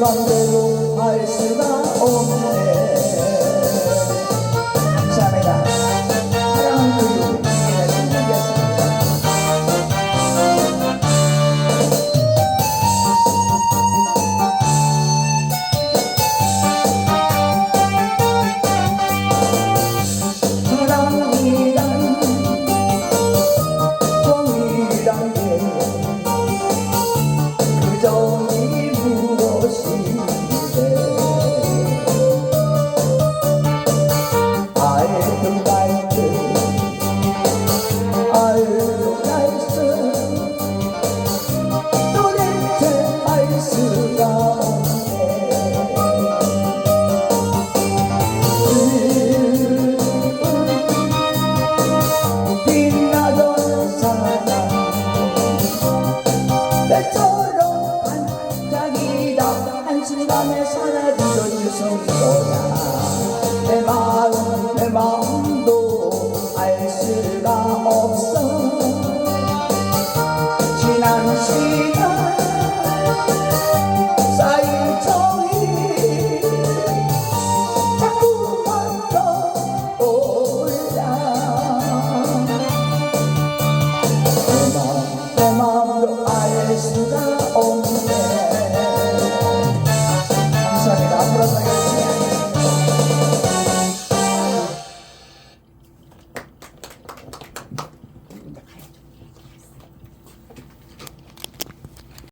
London. 내 마음 내 마음도 알 수가 없어. 지난 시간 쌓인 정이 자꾸만 떠올라. 내 마음 내 마음도 알 수가